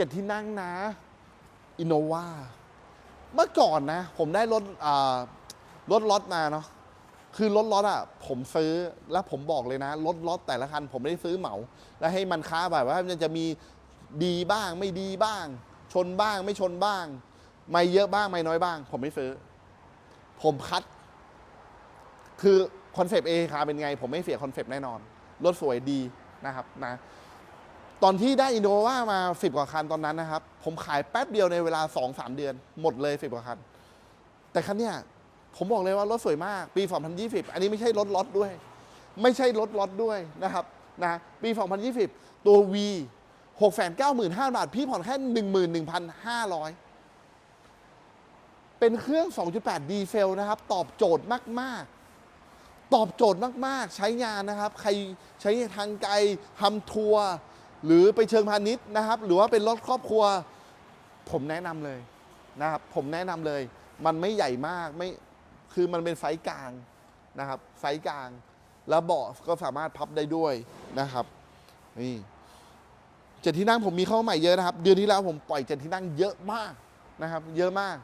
จ็ดที่นั่งนะอินโนวาเมื่อก่อนนะ ผมได้รถอ่ารถรถมาเนาะคือรถรถอะผมซื้อแล้วผมบอกเลยนะรถรถแต่ละคัน ผมไม่ได้ซื้อเหมา แล้วให้มันค้าแบบว่ามันจะมีดีบ้างไม่ดีบ้าง ชนบ้างไม่ชนบ้าง ไม่เยอะบ้างไม่น้อยบ้าง ผมไม่ซื้อ ผมคัด คือคอนเซปต์เอคาเป็นไง ผมไม่เสียคอนเซปต์แน่นอนรถสวยดีนะครับนะ ตอนที่ได้อินโนวามาสิบกว่าคันตอนนั้นนะครับ ผมขายแป๊บเดียวในเวลาสองสามเดือน หมดเลยสิบกว่าคัน แต่คันเนี้ยผมบอกเลยว่ารถสวยมาก ปี 2020 อันนี้ไม่ใช่รถล็อตด้วย ไม่ใช่รถล็อตด้วยนะครับนะปี 2020 ตัว V 695,000 บาท พี่ผ่อนแค่ 11,500 เป็นเครื่อง 2.8 ดีเซลนะครับ ตอบโจทย์มาก ๆ ตอบโจทย์มาก ๆ ใช้งานนะครับ ใครใช้ทางไกลทำทัวร์ หรือไปเชิงพาณิชย์นะครับ หรือว่าเป็นรถครอบครัว ผมแนะนำเลยนะครับผมแนะนำเลย มันไม่ใหญ่มากไม่คือมันเป็นไซส์กลางนะครับไซส์กลาง แล้วเบาะก็สามารถพับได้ด้วยนะครับนี่เจ็ดที่นั่งผมมีเข้าใหม่เยอะนะครับ เดือนที่แล้วผมปล่อยเจ็ดที่นั่งเยอะมากนะครับ เยอะมาก